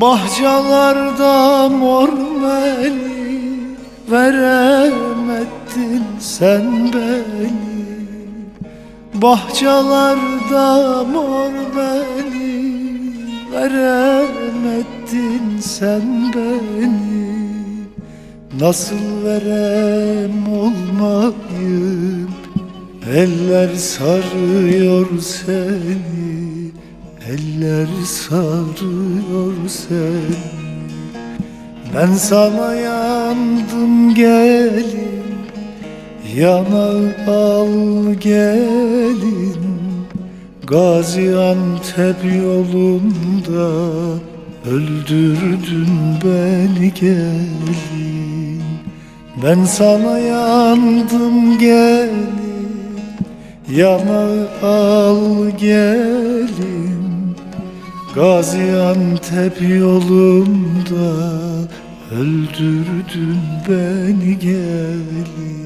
Bahçalarda mor meli Veremedin sen beni. Bahçalarda mor beni Veremedin sen beni. Nasıl verem olmayıp Eller sarıyor seni Eller sarıyor seni Ben sana yandım gelin. Yana al gelin. Gaziantep yolunda Öldürdün beni gelin. Ben sana yandım gelin. Yana al gelin Gaziantep yolunda Öldürdün beni gelin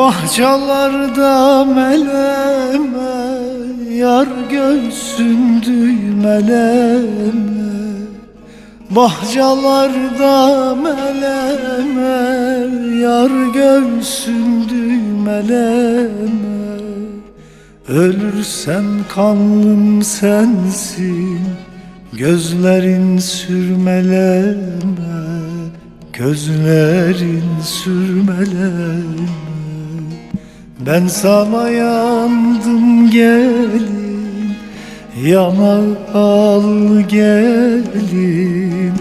Bahçalarda meleme Yar göğsün düğmeleme Bahçalarda meleme Yar göğsün düğmeleme Ölürsem kanlım sensin Gözlerin sürmeleme. Gözlerin sürmeleme ben sana yandım gelin. Yana al gelin.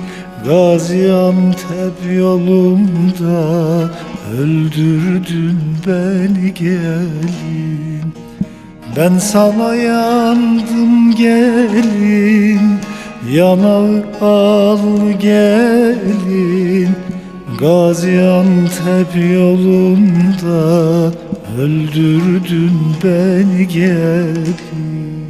Gaziantep yolunda. Öldürdün beni gelin. Ben sana yandım gelin. Yana al gelin Gaziantep yolunda Öldürdün beni gelin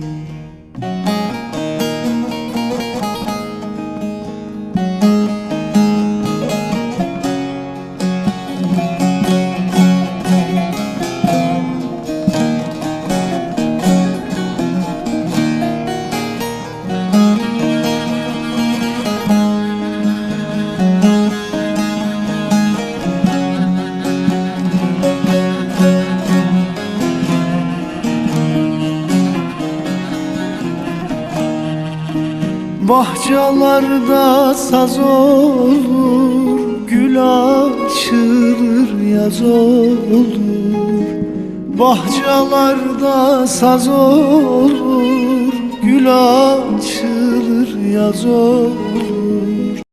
Bahçalarda saz olur Gül açılır yaz olur. Bahçalarda saz olur Gül açılır yaz olur